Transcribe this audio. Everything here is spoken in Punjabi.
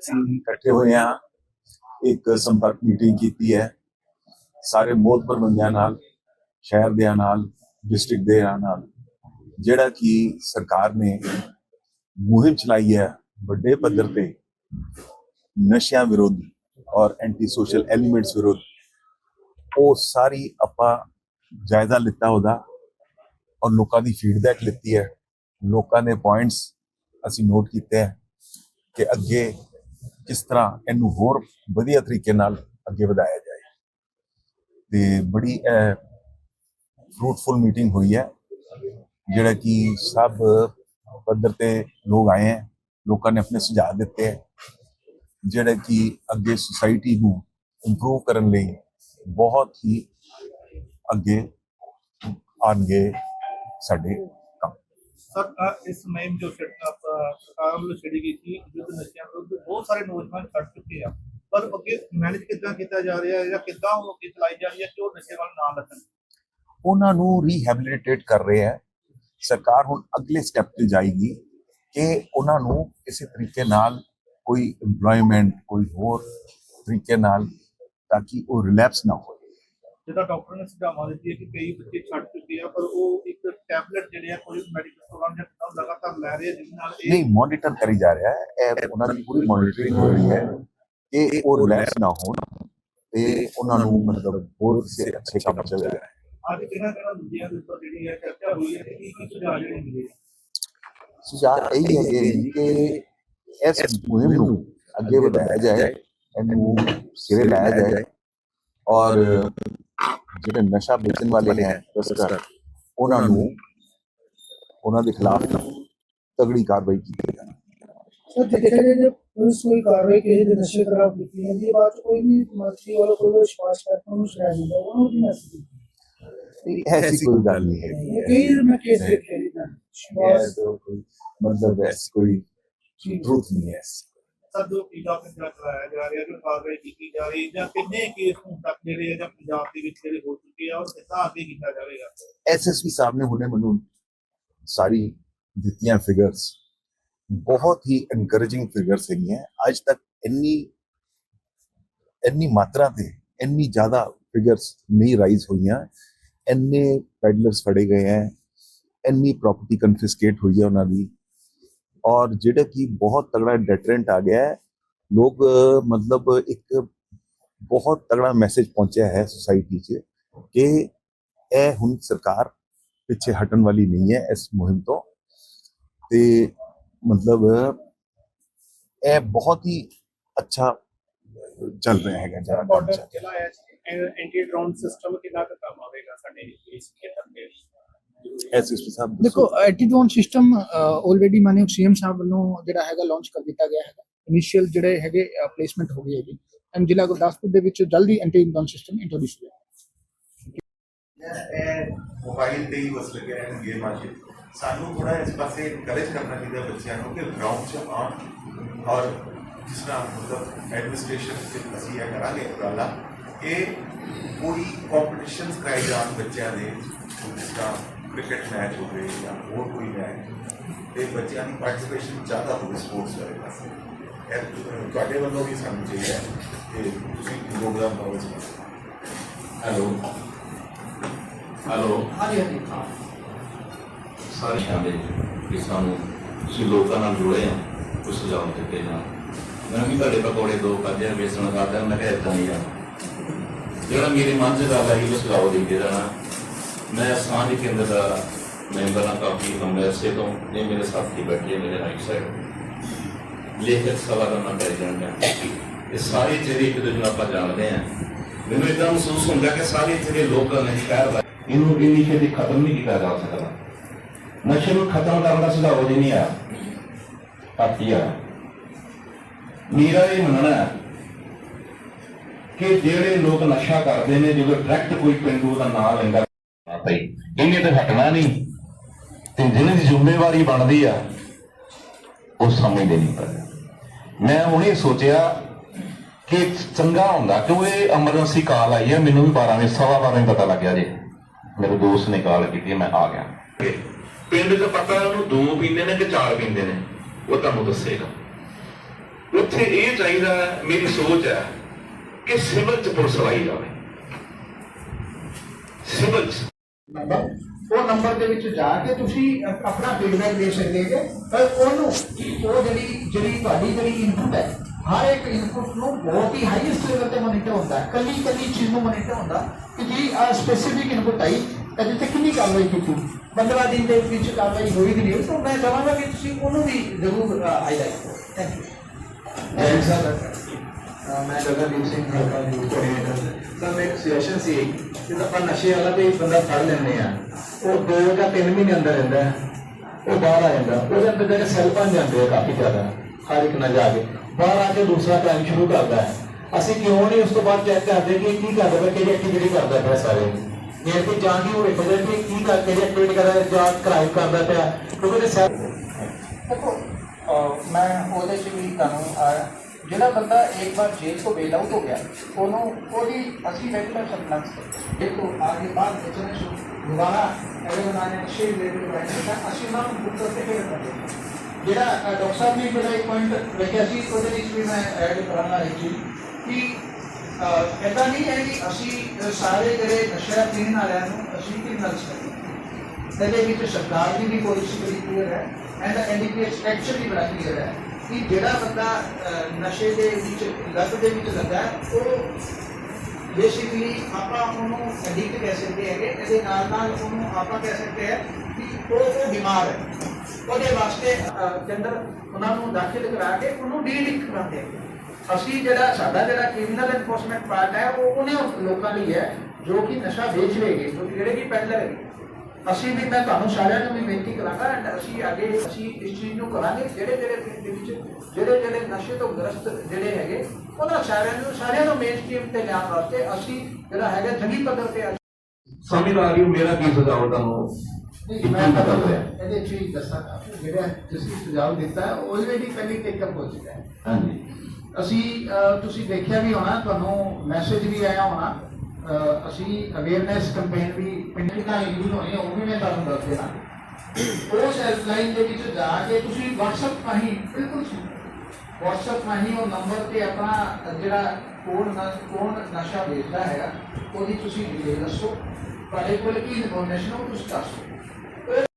ਅਸੀਂ ਇਕੱਠੇ ਹੋਏ ਹਾਂ। ਇੱਕ ਸੰਪਰਕ ਮੀਟਿੰਗ ਕੀਤੀ ਹੈ। ਸਾਰੇ ਮੋਹਤਬਰ ਬੰਦਿਆਂ ਨਾਲ, ਸ਼ਹਿਰ ਦੇ ਨਾਲ ਡਿਸਟ੍ਰਿਕਟ ਦੇ ਨਾਲ, ਜਿਹੜਾ ਕਿ ਸਰਕਾਰ ਨੇ ਮੁਹਿੰਮ ਚਲਾਈ ਹੈ ਵੱਡੇ ਪੱਧਰ ਤੇ ਨਸ਼ਿਆਂ ਵਿਰੁੱਧ ਔਰ ਐਂਟੀ ਸੋਸ਼ਲ ਐਲੀਮੈਂਟਸ ਵਿਰੁੱਧ, ਉਹ ਸਾਰੀ ਆਪਾਂ ਜਾਇਜ਼ਾ ਲਿੱਤਾ ਉਹਦਾ ਔਰ ਲੋਕਾਂ ਦੀ ਫੀਡਬੈਕ ਲਿੱਤੀ ਹੈ। ਲੋਕਾਂ ਦੇ ਪੁਆਇੰਟਸ ਅਸੀਂ ਨੋਟ ਕੀਤੇ ਹੈ ਕਿ ਅੱਗੇ ਕਿਸ ਤਰ੍ਹਾਂ ਇਹਨੂੰ ਹੋਰ ਵਧੀਆ ਤਰੀਕੇ ਨਾਲ ਅੱਗੇ ਵਧਾਇਆ ਜਾਏ। ਤੇ ਬੜੀ ਫਰੂਟਫੁਲ ਮੀਟਿੰਗ ਹੋਈ ਹੈ, ਜਿਹੜਾ ਕਿ ਸਭ ਪੱਧਰ ਤੇ ਲੋਕ ਆਏ ਹੈ, ਲੋਕਾਂ ਨੇ ਆਪਣੇ ਸੁਝਾਅ ਦਿੱਤੇ ਹੈ, ਜਿਹੜਾ ਕਿ ਅੱਗੇ ਸੁਸਾਇਟੀ ਨੂੰ ਇੰਪਰੂਵ ਕਰਨ ਲਈ ਬਹੁਤ ਹੀ ਅੱਗੇ ਆਣਗੇ ਸਾਡੇ ਕੰਮ। ਸਰ ਇਸ ਮੁਹਿੰਮ ਜੋ ਛਿੜ- ਸਰਕਾਰ ਵੱਲੋਂ ਛੇੜੀ ਗਈ ਸੀ ਯੁੱਧ ਨਸ਼ਿਆਂ ਵਿਰੁੱਧ ਬਹੁਤ ਸਾਰੇ ਨੌਜਵਾਨ ਛੱਡ ਚੁੱਕੇ ਆ। ਪਰ ਅੱਗੇ ਮੈਨੇਜ ਕਿੱਦਾਂ ਕੀਤਾ ਜਾ ਰਿਹਾ ਹੈ ਜਾਂ ਕਿੱਦਾਂ ਉਹ ਅੱਗੇ ਚਲਾਈ ਜਾ ਰਹੀ ਹੈ ਕਿ ਉਹ ਨਸ਼ੇ ਵੱਲ ਨਾ ਲੱਗਣ? ਉਹਨਾਂ ਨੂੰ ਰੀਹੈਬਿਲਿਟੇਟ ਕਰ ਰਹੇ ਹੈ। ਸਰਕਾਰ ਹੁਣ ਅਗਲੇ ਸਟੈਪ ਤੇ ਜਾਏਗੀ ਕਿ ਉਹਨਾਂ ਨੂੰ ਕਿਸੇ ਤਰੀਕੇ ਨਾਲ ਕੋਈ EMPLOYMENT ਕੋਈ ਹੋਰ ਤਰੀਕੇ ਨਾਲ ਤਾਂ ਕਿ ਉਹ ਰਿਲੈਪਸ ਨਾ ਹੋਵੇ ਜਿਹਦਾ ਡਾਕਟਰ ਨੇ ਸੁਝਾਵਾਂ ਦਿੱਤੀ ਹੈ ਕਿ ਕਈ ਬੱਚੇ ਛੱਡ ਚੁੱਕੇ ਆ ਪਰ ਉਹ ਇੱਕ ਟੈਬਲੇਟ ਜਿਹੜੇ ਆ ਕੋਈ ਮੈਡੀਕਲ ਸਟੋਰਾਂ ਜਾਂ ਲਗਾਤਾਰ ਲੈ ਰਹੇ ਜਿਹਦੇ ਨਾਲ ਇਹ ਨਹੀਂ ਮੋਨੀਟਰ ਕਰੀ ਜਾ ਰਿਹਾ ਹੈ। ਇਹ ਉਹਨਾਂ ਦੀ ਪੂਰੀ ਮੋਨੀਟਰਿੰਗ ਹੋ ਰਹੀ ਹੈ। ਕਿ ਉਹ ਰਿਲੈਕਸ ਨਾ ਹੋਣ। ਤੇ ਉਹਨਾਂ ਨੂੰ ਮਤਲਬ ਹੋਰ ਕਿਸੇ ਅੱਛੇ ਕੰਮ ਚੱਲ ਰਿਹਾ ਹੈ। ਅੱਜ ਕਿਹਨਾਂ ਕਿਹਨਾਂ ਦੂਜਿਆਂ ਦੇ ਉੱਪਰ ਜਿਹੜੀ ਹੈ ਚਰਚਾ ਹੋਈ ਹੈ ਕਿ ਕੀ ਸੁਝਾਅ ਜਿਹੜੇ ਮਿਲੇ ਸੁਝਾਅ ਇਹ ਹੈ ਕਿ ਇਸ ਮੁਹਿੰਮ ਨੂੰ ਅੱਗੇ ਵਧਾਇਆ ਜਾਏ ਇਹਨੂੰ ਸਿਰੇ ਲਾਇਆ ਜਾਏ ਔਰ ਜਿਹੜੇ ਨਸ਼ਾ ਵੇਚਣ ਵਾਲੇ ਹੈ ਤਸਕਰ ਉਹਨਾਂ ਨੂੰ ਉਹਨਾਂ ਦੇ ਖਿਲਾਫ ਤਗੜੀ ਕਾਰਵਾਈ ਕੀਤੀ ਜਾਏ ਸਰ ਦੇਖਿਆ ਜਾਏ ਜੇ ਪੁਲਿਸ ਕੋਈ ਕਾਰਵਾਈ ਕਿਸੇ ਦੇ ਨਸ਼ੇ ਖਿਲਾਫ ਕੀਤੀ ਜਾਂਦੀ ਹੈ ਬਾਅਦ 'ਚ ਕੋਈ ਵੀ ਮੰਤਰੀ ਵਾਲਾ ਕੋਈ ਵੀ ਵਿਸ਼ਵਾਸ ਕਰਤਾ ਉਹਨੂੰ ਛੁਡਾ ਦਿੰਦਾ ਉਹਨੂੰ ਕੀ ਮੈਸੇਜ ਨਹੀਂ, ਐਸੀ ਕੋਈ ਗੱਲ ਨਹੀਂ ਹੈ ਕਈ ਮੈਂ ਕੇਸ ਦੇਖੇ ਨੇ ਤਾਂ ਵਿਸ਼ਵਾਸ ਮਤਲਬ ਐਸੀ ਕੋਈ ਟਰੂਥ ਨਹੀਂ ਹੈ ਸਰ ਜੋ ਪੀਲਾ ਪੰਜਾਬ ਚਲਾਇਆ ਜਾ ਰਿਹਾ ਜੋ ਕਾਰਵਾਈ ਕੀਤੀ ਜਾ ਰਹੀ ਹੈ ਜਾਂ ਕਿੰਨੇ ਕੇਸ ਹੁਣ ਤੱਕ ਜਿਹੜੇ ਆ ਜਾਂ ਪੰਜਾਬ ਦੇ ਵਿੱਚ ਜਿਹੜੇ ਹੋ ਚੁੱਕੇ ਆ ਔਰ ਕਿੱਦਾਂ ਅੱਗੇ ਕੀਤਾ ਜਾਵੇਗਾ ਐਸਐਸਪੀ ਸਾਹਿਬ ਨੇ ਹੁਣੇ ਮੈਨੂੰ ਸਾਰੀ ਦਿੱਤੀਆਂ ਫਿਗਰਸ ਬਹੁਤ ਹੀ ਐਨਕਰੇਜਿੰਗ ਫਿਗਰਸ ਹੈਗੀਆਂ ਅੱਜ ਤੱਕ ਇੰਨੀ ਇੰਨੀ ਮਾਤਰਾ ਤੇ ਇੰਨੀ ਜ਼ਿਆਦਾ ਫਿਗਰਸ ਨਹੀਂ ਰਾਈਜ਼ ਹੋਈਆਂ ਇੰਨੇ ਪੈਡਲਰਸ ਫੜੇ ਗਏ ਹੈ ਇੰਨੀ ਪ੍ਰਾਪਰਟੀ ਕਨਫਿਸਕੇਟ ਹੋਈ ਹੈ ਉਹਨਾਂ ਦੀ ਔਰ ਜਿਹੜਾ ਕਿ ਬਹੁਤ ਤਗੜਾ ਡੈਟਰੈਂਟ ਆ ਗਿਆ ਹੈ ਲੋਕ ਅਹ, ਮਤਲਬ ਇੱਕ ਬਹੁਤ ਤਗੜਾ ਮੈਸੇਜ ਪਹੁੰਚਿਆ ਹੈ ਸੁਸਾਇਟੀ 'ਚ ਕਿ ਇਹ ਹੁਣ ਸਰਕਾਰ ਪਿੱਛੇ ਹਟਣ ਵਾਲੀ ਨਹੀਂ ਹੈ ਇਸ ਮੁਹਿੰਮ ਤੋਂ ਤੇ ਮਤਲਬ ਇਹ ਬਹੁਤ ਹੀ ਅੱਛਾ ਚੱਲ ਰਿਹਾ ਹੈਗਾ ਜਿਹੜਾ ਬਾਰਡਰ ਚੱਲ ਹੈ ਐਂਟੀ ਡਰੋਨ ਸਿਸਟਮ ਕਿੰਨਾ ਕੁ ਕੰਮ ਆਵੇਗਾ ਸਾਡੇ ਇਸ ਖੇਤਰ ਦੇ ਦੇਖੋ ਐਂਟੀਡਰੋਨ ਸਿਸਟਮ ਆਲਰੇਡੀ ਮਾਨਯੋਗ ਸੀਐਮ ਸਾਹਿਬ ਵੱਲੋਂ ਜਿਹੜਾ ਹੈਗਾ ਲਾਂਚ ਕਰ ਦਿੱਤਾ ਗਿਆ ਹੈਗਾ। ਇਨੀਸ਼ੀਅਲ ਜਿਹੜੇ ਹੈਗੇ ਪਲੇਸਮੈਂਟ ਹੋ ਗਈ ਹੈਗੀ। ਐਂਡ ਜ਼ਿਲ੍ਹਾ ਗੁਰਦਾਸਪੁਰ ਦੇ ਵਿੱਚ ਜਲਦੀ ਐਂਟੀਡਰੋਨ ਸਿਸਟਮ ਇੰਟਰੋਡਿਊਸ ਹੋਵੇਗਾ ਇਹ ਮੋਬਾਈਲ ਤੇ ਹੀ ਬਸ ਲੱਗੇ ਰਹਿਣ ਗੇਮਾਂ 'ਚ ਸਾਨੂੰ ਥੋੜਾ ਇਸ ਪਾਸੇ ਇਨਕਰੇਜ ਕਰਨਾ ਚਾਹੀਦਾ ਬੱਚਿਆਂ ਨੂੰ ਕਿ ਗਰਾਊਂਡ 'ਚ ਆਉਣ ਔਰ ਜਿਸ ਤਰ੍ਹਾਂ ਮਤਲਬ ਐਡਮਿਨਿਸਟ੍ਰੇਸ਼ਨ ਚ ਅਸੀਂ ਇਹ ਕਰਾਂਗੇ ਉਪਰਾਲਾ ਕਿ ਕੋਈ ਕੰਪੀਟੀਸ਼ਨਸ ਕਰਾਏ ਜਾਣ ਬੱਚਿਆਂ ਦੇ ਜਿਸ ਤਰ੍ਹਾਂ ਕ੍ਰਿਕਟ ਮੈਚ ਹੋਵੇ ਜਾਂ ਹੋਰ ਕੋਈ ਮੈਚ ਤੇ ਬੱਚਿਆਂ ਦੀ ਪਾਰਟਿਸਿਪੇਸ਼ਨ ਜ਼ਿਆਦਾ ਹੋਵੇ ਸਪੋਰਟਸ ਵਾਲੇ ਪਾਸੇ ਇਹ ਤੁਹਾਡੇ ਵੱਲੋਂ ਵੀ ਸਾਨੂੰ ਚਾਹੀਦਾ ਹੈ ਕਿ ਤੁਸੀਂ ਪ੍ਰੋਗਰਾਮ ਪਾਓ ਇਸ ਪਾਸੇ ਹੈਲੋ ਹੈਲੋ ਹਾਂਜੀ ਹਾਂਜੀ ਸਾਰੇ ਸ਼ਾਮਿਲ ਕਿ ਸਾਨੂੰ ਤੁਸੀਂ ਲੋਕਾਂ ਨਾਲ ਜੁੜੇ ਆ ਕੁਝ ਸੁਝਾਅ ਦਿੱਤੇ ਜਾਣ। ਮੈਂ ਵੀ ਤੁਹਾਡੇ ਪਕੌੜੇ ਦੋ ਕਰਦੇ ਆ ਵੇਸਣ ਖਾਦਾ ਮੈਂ ਕਿਹਾ ਇਦਾਂ ਹੀ ਆ। ਜਿਹੜਾ ਮੇਰੇ ਮਨ 'ਚ ਗੱਲ ਆਈ, ਉਹ ਸੁਝਾਅ ਦੇ ਕੇ ਜਾਣਾ। ਮੈਂ ਸਾਂਝ ਕੇਂਦਰ ਦਾ ਮੈਂਬਰ ਹਾਂ, ਕਾਫੀ ਲੰਬੇ ਅਰਸੇ ਤੋਂ। ਇਹ ਮੇਰੇ ਸਾਥੀ ਬੈਠੇ ਮੇਰੇ ਰਾਈਟ ਸਾਈਡ ਲੇਖਕ ਸਭਾ ਦਾ ਮੈਂ ਪ੍ਰੈਜ਼ੀਡੈਂਟ ਹਾਂ। ਇਹ ਸਾਰੇ ਜਿਹੜੇ ਇੱਕ ਦੂਜੇ ਨੂੰ ਆਪਾਂ ਜਾਣਦੇ ਆ ਮੈਨੂੰ ਇਦਾਂ ਮਹਿਸੂਸ ਹੁੰਦਾ ਕਿ ਸਾਰੇ ਜਿਹੜੇ ਲੋਕ ਨੇ ਸ਼ਹਿਰ ਦਾ, ਇਹਨੂੰ ਇੰਨੀ ਖਤਮ ਨਹੀਂ ਕੀਤਾ ਜਾ ਸਕਦਾ। ਨਸ਼ੇ ਨੂੰ ਖਤਮ ਕਰਨ ਦਾ ਸੁਝਾਅ ਜੀ ਨਹੀਂ ਆਇਆ। ਪਾਰਟੀ ਆ। ਮੇਰਾ ਇਹ ਮੰਨਣਾ ਹੈ ਕਿ ਜਿਹੜੇ ਲੋਕ ਨਸ਼ਾ ਕਰਦੇ ਨੇ, ਜਦੋਂ ਡਾਇਰੈਕਟ ਕੋਈ ਪਿੰਡੂ ਦਾ ਨਾਮ ਲੈਂਦਾ, ਭਾਈ, ਇਹਨੇ ਤੇ ਹਟਣਾ ਨਹੀਂ। ਤੇ ਜਿਹਨਾਂ ਦੀ ਜ਼ਿੰਮੇਵਾਰੀ ਬਣਦੀ ਆ, ਉਹ ਸਮਝਦੇ ਨਹੀਂ ਪਰ। ਮੈਂ ਹੁਣੇ ਸੋਚਿਆ ਕਿ ਚੰਗਾ ਹੁੰਦਾ ਕਿ ਉਹ ਇਹ ਐਮਰਜੈਂਸੀ ਕਾਲ ਆਈ ਹੈ ਮੈਨੂੰ ਵੀ 12 ਵਜੇ, ਸਵਾ 12 ਵਜੇ ਪਤਾ ਲੱਗਿਆ ਜੇ। ਮੇਰੇ ਦੋਸਤ ਨੇ ਕਾਲ ਕੀਤੀ, ਮੈਂ ਆ ਗਿਆ। ਪਿੰਡ ਚ ਪਤਾ ਉਹਨੂੰ ਦੋ ਪੀਂਦੇ ਨੇ ਕਿ ਚਾਰ ਪੀਂਦੇ ਨੇ, ਉਹ ਤੁਹਾਨੂੰ ਦੱਸੇਗਾ। ਉੱਥੇ ਇਹ ਚਾਹੀਦਾ ਮੇਰੀ ਸੋਚ ਹੈ ਕਿ ਸਿਵਲ ਚ ਪੁਲਿਸ ਲਾਈ ਜਾਵੇ। ਸਿਵਲ ਚ। ਉਹ ਨੰਬਰ ਦੇ ਵਿੱਚ ਜਾ ਕੇ ਤੁਸੀਂ ਆਪਣਾ ਫੀਡਬੈਕ ਦੇ ਸਕਦੇ ਹੈਗੇ ਪਰ ਉਹਨੂੰ ਉਹ ਜਿਹੜੀ ਜਿਹੜੀ ਤੁਹਾਡੀ ਜਿਹੜੀ ਇਨਪੁਟ ਹੈ, ਹਰ ਇੱਕ ਇਨਪੁਟ ਨੂੰ ਬਹੁਤ ਹੀ ਹਾਈਐਸਟ ਲੈਵਲ ਤੇ ਮੋਨੀਟਰ ਹੁੰਦਾ ਹੈ। ਕੱਲੀ ਕੱਲੀ ਚੀਜ਼ ਨੂੰ ਮੋਨੀਟਰ ਹੁੰਦਾ ਕਿ ਜੀ ਆ ਸਪੈਸੀਫਿਕ ਇਨਪੁਟ ਆਈ ਇਹਦੇ ਤੇ ਕਿੰਨੀ ਕਾਰਵਾਈ ਕੀਤੀ। 15 ਦਿਨ ਦੇ ਵਿੱਚ ਕਾਰਵਾਈ ਹੋਈ ਕਿ ਨਹੀਂ ਤਾਂ ਮੈਂ ਚਾਹਾਂਗਾ ਕਿ ਤੁਸੀਂ ਉਹਨੂੰ ਵੀ ਜ਼ਰੂਰ ਹਾਈਲਾਈਟ ਕਰੋ। ਥੈਂਕ ਯੂ ਜੈਨ ਸਰ ਮੈਂ ਗਗਨਦੀਪ ਸਿੰਘ, ਹਲਕਾ ਯੂਥ ਕੋਆਰਡੀਨੇਟਰ ਸਰ ਮੇਰੀ ਸੁਜੈਸ਼ਨ ਸੀ ਕਿ ਆਪਾਂ ਨਸ਼ੇ ਵਾਲਾ ਤੇ ਬੰਦਾ ਫੜ ਲੈਂਦੇ ਆ, ਉਹ 2 ਜਾਂ 3 ਮਹੀਨੇ ਅੰਦਰ ਰਹਿੰਦਾ ਉਹ ਬਾਹਰ ਆ ਜਾਂਦਾ। ਉਹਦੇ ਅੰਦਰ ਜਾ ਸੈੱਲ ਬਣ ਜਾਂਦੇ ਆ ਕਾਫੀ ਜ਼ਿਆਦਾ, ਹਰ ਇੱਕ ਨਾਲ ਜਾ ਕੇ। ਬਾਹਰ ਆ ਕੇ ਦੂਸਰਾ ਟਾਈਮ ਸ਼ੁਰੂ ਕਰਦਾ ਹੈ। ਅਸੀਂ ਕਿਉਂ ਨਹੀਂ ਉਸ ਤੋਂ ਬਾਅਦ ਚੈੱਕ ਕਰਦੇ ਕਿ ਕੀ ਕਰਦਾ ਪਿਆ, ਕਿਹੜੀ ਐਕਟੀਵਿਟੀ ਕਰਦਾ ਪਿਆ ਸਾਰੇ। ਜੇ ਕਿ ਜਾਂ ਕਿ ਉਹ ਵੇਖਦਾ ਕਿ ਕੀ ਕਰ ਕਿਹੜੀ ਐਕਟੀਵਿਟੀ ਕਰਦਾ ਹੈ, ਜਾਂ ਕ੍ਰਾਈਮ ਕਰਦਾ ਪਿਆ ਕਿਉਂਕਿ ਉਹਦੇ ਸੈੱਲ ਦੇਖੋ ਅਹ ਮੈਂ ਉਹਦੇ 'ਚ ਵੀ ਤੁਹਾਨੂੰ ਅਹ, ਜਿਹੜਾ ਬੰਦਾ ਇੱਕ ਵਾਰ ਜੇਲ੍ਹ ਤੋਂ ਬੇਲ ਆਊਟ ਹੋ ਗਿਆ ਉਹਨੂੰ ਉਹਦੀ ਅਸੀਂ ਰੈਗੂਲਰ ਸਰਪਲੈਂਸ ਕਰਦੇ ਇਹ ਤੋਂ ਆਗੇ ਬਾਅਦ ਬਚਣੇ ਸ਼ੁਰੂ ਦੁਬਾਰਾ ਅਗਰ ਉਹਨਾਂ ਨੇ ਛੇ ਲੈਵਲ ਬਣਾਇਆ ਤਾਂ ਅਸੀਂ ਉਹਨਾਂ ਨੂੰ ਬੁੱਕ ਕਰਕੇ ਫਿਰ ਕਰਦੇ ਹਾਂ। ਜਿਹੜਾ ਅਹ, ਡਾਕਟਰ ਸਾਹਿਬ ਨੇ ਜਿਹੜਾ ਇੱਕ ਪੁਆਇੰਟ ਰੱਖਿਆ ਸੀ ਉਹਦੇ ਵਿੱਚ ਵੀ ਮੈਂ ਐਡ ਕਰਾਂਗਾ ਇਹ ਚੀਜ਼ ਕਿ ਅਹ, ਨਹੀਂ ਹੈ ਕਿ ਅਸੀਂ ਸਾਰੇ ਜਿਹੜੇ ਨਸ਼ਾ ਪੀਣ ਵਾਲਿਆਂ ਨੂੰ ਅਸੀਂ ਕ੍ਰਿਮੀਨਲਸ ਕਰੀਏ ਇਹਦੇ ਵਿੱਚ ਸਰਕਾਰ ਦੀ ਵੀ ਪੋਲਿਸੀ ਬੜੀ ਕਲੀਅਰ ਹੈ ਐਂਡ ਐਨਡੀਪੀਐਸ ਐਕਚੁਅਲੀ ਬੜਾ ਕਲੀਅਰ ਹੈ ਕਿ ਜਿਹੜਾ ਬੰਦਾ ਨਸ਼ੇ ਦੇ ਵਿੱਚ ਲੱਤ ਦੇ ਵਿੱਚ ਲੱਗਾ ਉਹ ਬੇਸਿਕਲੀ ਆਪਾਂ ਉਹਨੂੰ ਐਡਿਕਟ ਕਹਿ ਸਕਦੇ ਹੈਗੇ। ਇਹਦੇ ਨਾਲ ਨਾਲ ਉਹਨੂੰ ਆਪਾਂ ਕਹਿ ਸਕਦੇ ਹਾਂ ਕਿ ਉਹ ਉਹ ਬਿਮਾਰ ਹੈ। ਉਹਦੇ ਵਾਸਤੇ ਅਹ, ਉਹਨਾਂ ਨੂੰ ਦਾਖਲ ਕਰਾ ਕੇ ਉਹਨੂੰ ਡੀਲਿੰਕ ਕਰਾਉਂਦੇ ਹੈਗੇ। ਅਸੀਂ ਜਿਹੜਾ ਸਾਡਾ ਜਿਹੜਾ ਕ੍ਰਿਮੀਨਲ ਐਨਫੋਰਸਮੈਂਟ ਪਾਰਟ ਹੈ ਉਹ ਉਹਨੇ ਲੋਕਾਂ ਲਈ ਹੈ ਜੋ ਕਿ ਨਸ਼ਾ ਵੇਚ ਰਹੇਗੇ ਜੋ ਕਿ ਜਿਹੜੇ ਕਿ ਪੈਡਲਰ ਹੈਗੇ ਅਸੀਂ ਵੀ ਮੈਂ ਤੁਹਾਨੂੰ ਸਾਰਿਆਂ ਨੂੰ ਵੀ ਬੇਨਤੀ ਕਰਾਂਗਾ and ਅਸੀਂ ਅੱਗੇ ਅਸੀਂ ਇਸ ਚੀਜ਼ ਨੂੰ ਕਰਾਂਗੇ ਜਿਹੜੇ ਜਿਹੜੇ ਪਿੰਡ ਦੇ ਵਿੱਚ ਜਿਹੜੇ ਜਿਹੜੇ ਨਸ਼ੇ ਤੋਂ ਗ੍ਰਸਤ ਜਿਹੜੇ ਹੈਗੇ ਉਹਨਾਂ ਸਾਰਿਆਂ ਨੂੰ ਸਾਰਿਆਂ ਨੂੰ ਮੇਨ ਸਟ੍ਰੀਮ ਤੇ ਲਿਆਉਣ ਵਾਸਤੇ ਅਸੀਂ ਜਿਹੜਾ ਹੈਗਾ ਜੰਗੀ ਪੱਧਰ ਤੇ ਅੱਜ ਸਮਝ ਆ ਰਹੀ ਮੇਰਾ ਕੀ ਸੁਝਾਅ ਤੁਹਾਨੂੰ? ਮੈਂ ਤੁਹਾਨੂੰ ਇਹਦੇ ਚ ਹੀ ਦੱਸਾਂਗਾ। ਜਿਹੜਾ ਤੁਸੀਂ ਸੁਝਾਅ ਦਿੱਤਾ ਹੈ ਆਲਰੇਡੀ ਪਹਿਲੀ ਟੇਕ ਅਪ ਹੋ ਚੁੱਕਾ ਹੈ। ਹਾਂਜੀ। ਅਸੀਂ ਤੁਸੀਂ ਦੇਖਿਆ ਵੀ ਹੋਣਾ, ਤੁਹਾਨੂੰ ਮੈਸੇਜ ਵੀ ਆਇਆ ਹੋਣਾ ਅਸੀਂ ਅਵੇਅਰਨੈਸ ਕੈਂਪੇਨ ਵੀ ਪਿੰਡ ਦਾ ਯੂਜ਼ ਹੋਣੀ, ਉਹ ਵੀ ਮੈਂ ਤੁਹਾਨੂੰ ਦੱਸ ਦੇਣਾ। ਉਸ ਹੈਲਪਲਾਈਨ ਦੇ ਵਿੱਚ ਜਾ ਕੇ ਤੁਸੀਂ WhatsApp ਰਾਹੀਂ, ਬਿਲਕੁਲ WhatsApp ਰਾਹੀਂ ਉਹ ਨੰਬਰ ਤੇ ਆਪਣਾ ਜਿਹੜਾ ਕੌਣ ਨ- ਨਸ਼ਾ ਵੇਚਦਾ ਹੈਗਾ, ਉਹਦੀ ਤੁਸੀਂ ਡਿਟੇਲ ਦੱਸੋ। ਤੁਹਾਡੇ ਕੋਲ ਕੀ ਇਨਫੋਰਮੇਸ਼ਨ ਉਹ ਤੁਸੀਂ ਦੱਸੋ